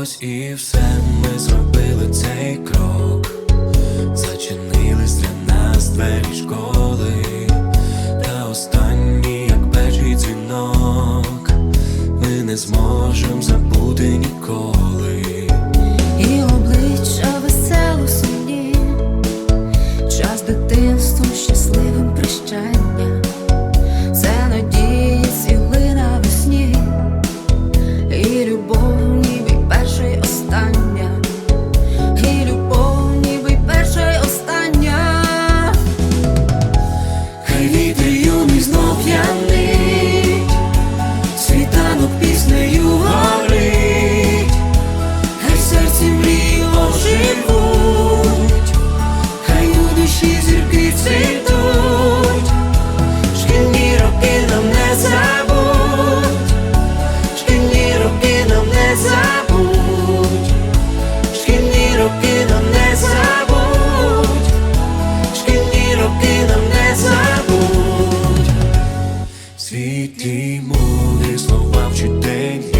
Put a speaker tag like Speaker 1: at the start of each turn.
Speaker 1: Ось і все ми зробили цей крок. Зачинились для нас двері школи, та останні, як перший дзвінок, ми не зможемо забути ніколи.
Speaker 2: І обличчя весело сумні, час дитини.
Speaker 1: світлі, молі слова вчить день.